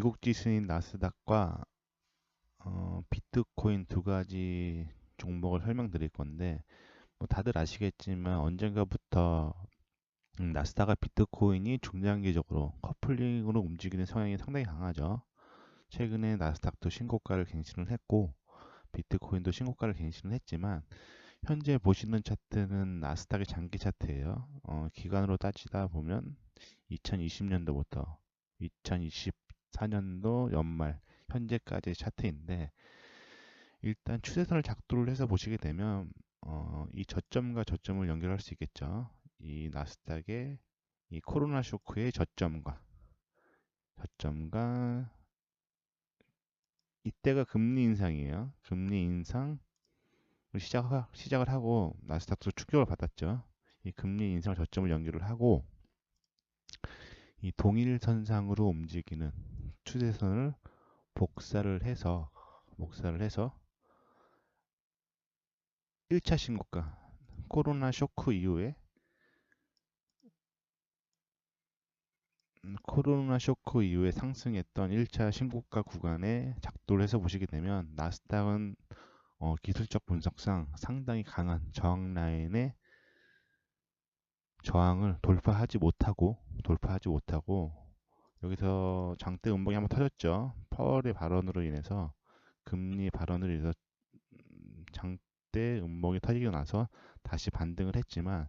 미국 지수인 나스닥과 어, 비트코인 두 가지 종목을 설명드릴 건데 뭐 다들 아시겠지만 언젠가부터 음, 나스닥과 비트코인이 중장기적으로 커플링으로 움직이는 성향이 상당히 강하죠. 최근에 나스닥도 신고가를 갱신을 했고 비트코인도 신고가를 갱신을 했지만 현재 보시는 차트는 나스닥의 장기 차트예요. 어, 기간으로 따지다 보면 2020년도부터 2024년도 연말 현재까지의 차트인데 일단 추세선을 작도를 해서 보시게 되면 어, 이 저점과 저점을 연결할 수 있겠죠. 이 나스닥의 이 코로나 쇼크의 저점과 저점과 이때가 금리 인상이에요. 금리 인상 시작, 시작을 하고 나스닥도 충격을 받았죠. 이 금리 인상 저점을 연결을 하고 이 동일선상으로 움직이는 추세선을 복사를 해서 복사를 해서 1차 신고가 코로나 쇼크 이후에 음, 코로나 쇼크 이후에 상승했던 1차 신고가 구간에 작도를 해서 보시게 되면 나스닥은 어, 기술적 분석상 상당히 강한 저항 라인에 저항을 돌파하지 못하고 돌파하지 못하고 여기서 장대 음봉이 한번 터졌죠. 퍼월의 발언으로 인해서 금리 발언으로 인해서 음, 장대 음봉이 터지고 나서 다시 반등을 했지만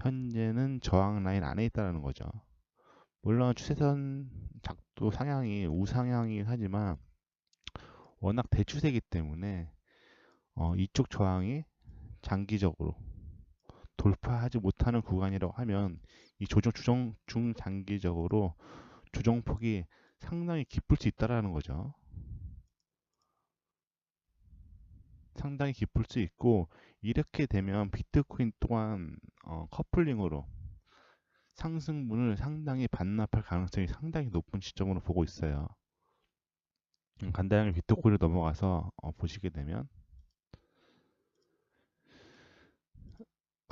현재는 저항 라인 안에 있다는 거죠. 물론 추세선 작도 상향이 우상향이긴 하지만 워낙 대추세이기 때문에 어, 이쪽 저항이 장기적으로 돌파하지 못하는 구간이라고 하면 이 조정 추정 중장기적으로 조정폭이 상당히 깊을 수 있다라는 거죠. 상당히 깊을 수 있고 이렇게 되면 비트코인 또한 어, 커플링으로 상승분을 상당히 반납할 가능성이 상당히 높은 시점으로 보고 있어요. 음, 간단하게 비트코인을 넘어가서 어, 보시게 되면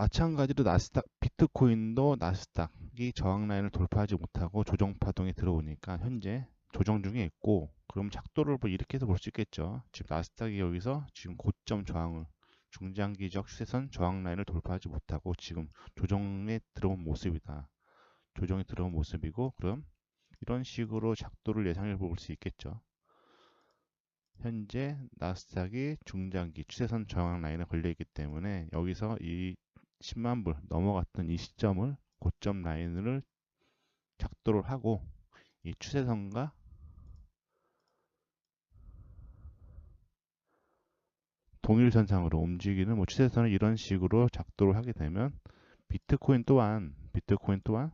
마찬가지로 나스닥 비트코인도 나스닥이 저항 라인을 돌파하지 못하고 조정 파동이 들어오니까 현재 조정 중에 있고 그럼 작도를 뭐 이렇게 해서 볼 수 있겠죠. 지금 나스닥이 여기서 지금 고점 저항을 중장기적 추세선 저항 라인을 돌파하지 못하고 지금 조정에 들어온 모습이다. 조정이 들어온 모습이고 그럼 이런 식으로 작도를 예상해 볼 수 있겠죠. 현재 나스닥이 중장기 추세선 저항 라인에 걸려 있기 때문에 여기서 이 10만 불 넘어갔던 이 시점을 고점 라인을 작도를 하고 이 추세선과 동일선상으로 움직이는 뭐 추세선을 이런 식으로 작도를 하게 되면 비트코인 또한 비트코인 또한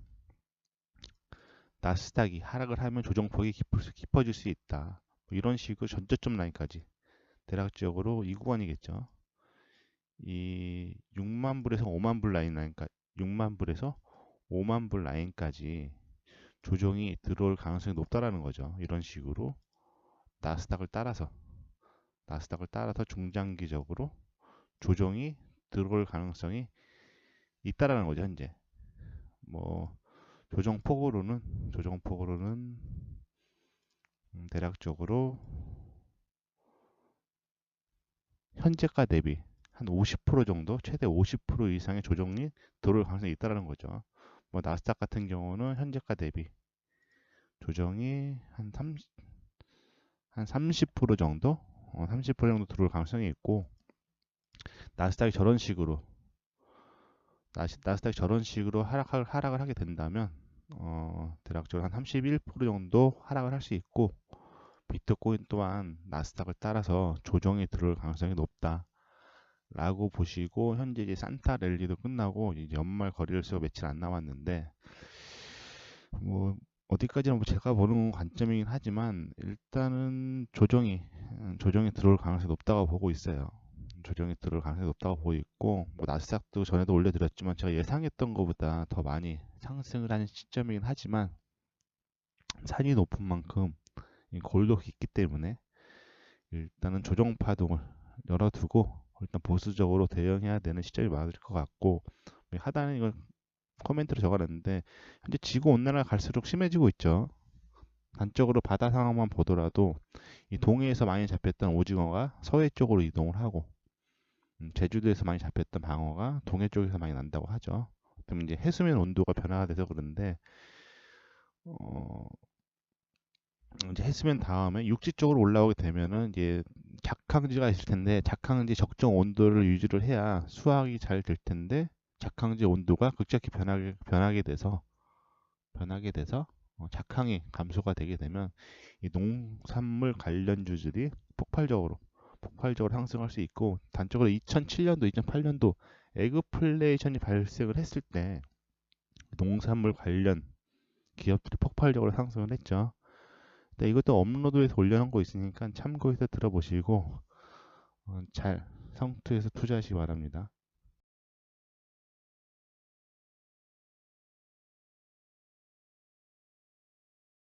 나스닥이 하락을 하면 조정폭이 깊어질 수 있다. 뭐 이런 식으로 전저점 라인까지 대략적으로 이 구간이겠죠. 이 6만 불에서 5만 불 라인 라인까지 6만 불에서 5만 불 라인까지 조정이 들어올 가능성이 높다라는 거죠. 이런 식으로 나스닥을 따라서 나스닥을 따라서 중장기적으로 조정이 들어올 가능성이 있다라는 거죠. 현재 뭐 조정 폭으로는 조정 폭으로는 음, 대략적으로 현재가 대비 한 50% 정도, 최대 50% 이상의 조정이 들어올 가능성이 있다는 거죠. 뭐 나스닥 같은 경우는 현재가 대비 조정이 한 30, 한 30% 정도, 어, 30% 정도 들어올 가능성이 있고 나스닥이 저런 식으로 나스닥이 저런 식으로 하락을, 하락을 하게 된다면 어, 대략적으로 한 31% 정도 하락을 할 수 있고 비트코인 또한 나스닥을 따라서 조정이 들어올 가능성이 높다. 라고 보시고 현재 이제 산타 랠리도 끝나고 이제 연말 거래일수가 며칠 안 남았는데 뭐 어디까지나 뭐 제가 보는 관점이긴 하지만 일단은 조정이 조정이 들어올 가능성이 높다고 보고 있어요. 조정이 들어올 가능성이 높다고 보고 있고 뭐 나스닥도 전에도 올려드렸지만 제가 예상했던 것보다 더 많이 상승을 하는 시점이긴 하지만 산이 높은 만큼 골도 있기 때문에 일단은 조정 파동을 열어두고 일단 보수적으로 대응해야 되는 시점이 많을 것 같고 하단에 이걸 코멘트로 적어놨는데 현재 지구 온난화가 갈수록 심해지고 있죠. 단적으로 바다 상황만 보더라도 이 동해에서 많이 잡혔던 오징어가 서해 쪽으로 이동을 하고 음, 제주도에서 많이 잡혔던 방어가 동해 쪽에서 많이 난다고 하죠. 그럼 이제 해수면 온도가 변화가 돼서 그런데 어, 이제 해수면 다음에 육지 쪽으로 올라오게 되면은 이제 작황지가 있을 텐데 작황지 적정 온도를 유지를 해야 수확이 잘 될 텐데 작황지 온도가 급격히 변하게 변하게 돼서 변하게 돼서 어, 작황이 감소가 되게 되면 이 농산물 관련 주들이 폭발적으로 폭발적으로 상승할 수 있고 단적으로 2007년도, 2008년도 에그플레이션이 발생을 했을 때 농산물 관련 기업들이 폭발적으로 상승을 했죠. 네, 이것도 업로드에서 올려놓은 거 있으니까 참고해서 들어보시고 어, 잘 성투해서 투자하시기 바랍니다.